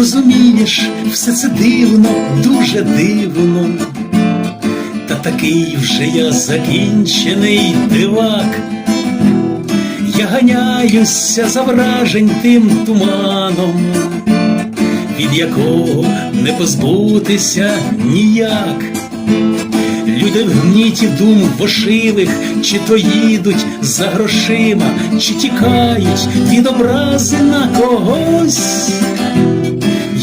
Розумієш, все це дивно, дуже дивно. Та такий вже я закінчений дивак. Я ганяюся за вражень тим туманом, від якого не позбутися ніяк. Люди в гніті дум вошивих, чи то їдуть за грошима, чи тікають від образи на когось.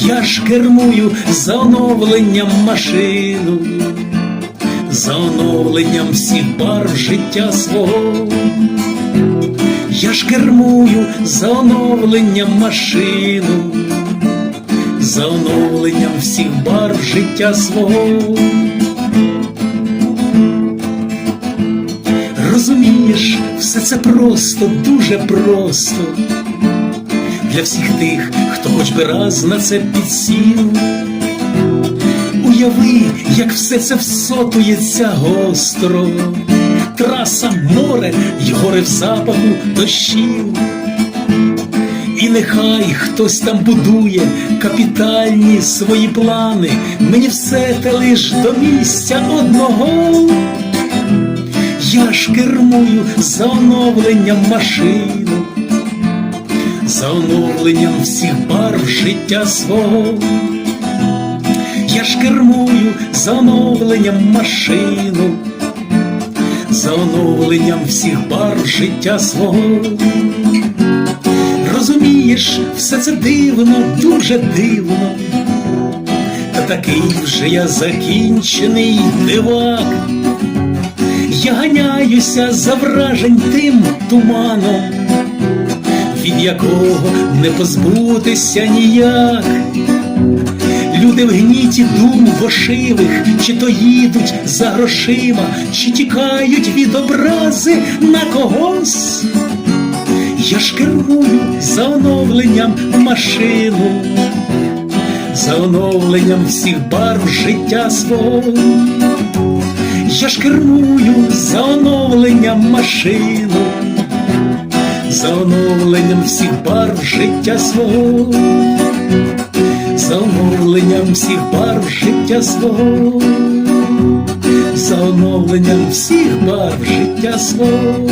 Я ж кермую за оновленням машину, за оновленням всіх барв життя свого. Я ж кермую за оновленням машину, за оновленням всіх барв життя свого. Розумієш, все це просто, дуже просто для всіх тих, хто хоч би раз на це підсів. Уяви, як все це всотується гостро, траса, море й гори в запаху дощів. І нехай хтось там будує капітальні свої плани, мені все те лиш до місця одного. Я ж кермую за оновленням машину, за оновленням всіх барв життя свого. Я ж кермую за оновленням машину, за оновленням всіх барв життя свого. Розумієш, все це дивно, дуже дивно. Та такий вже я закінчений дивак. Я ганяюся за вражень тим туманом, від якого не позбутися ніяк. Люди в гніті дум вошивих, чи то їдуть за грошима, чи тікають від образи на когось. Я ж кермую за оновленням машину, за оновленням всіх барв життя свого. Я ж кермую за оновленням машину, за оновленням всіх барв життя свого, за оновленням всіх барв життя свого, за оновленням всіх барв життя свого.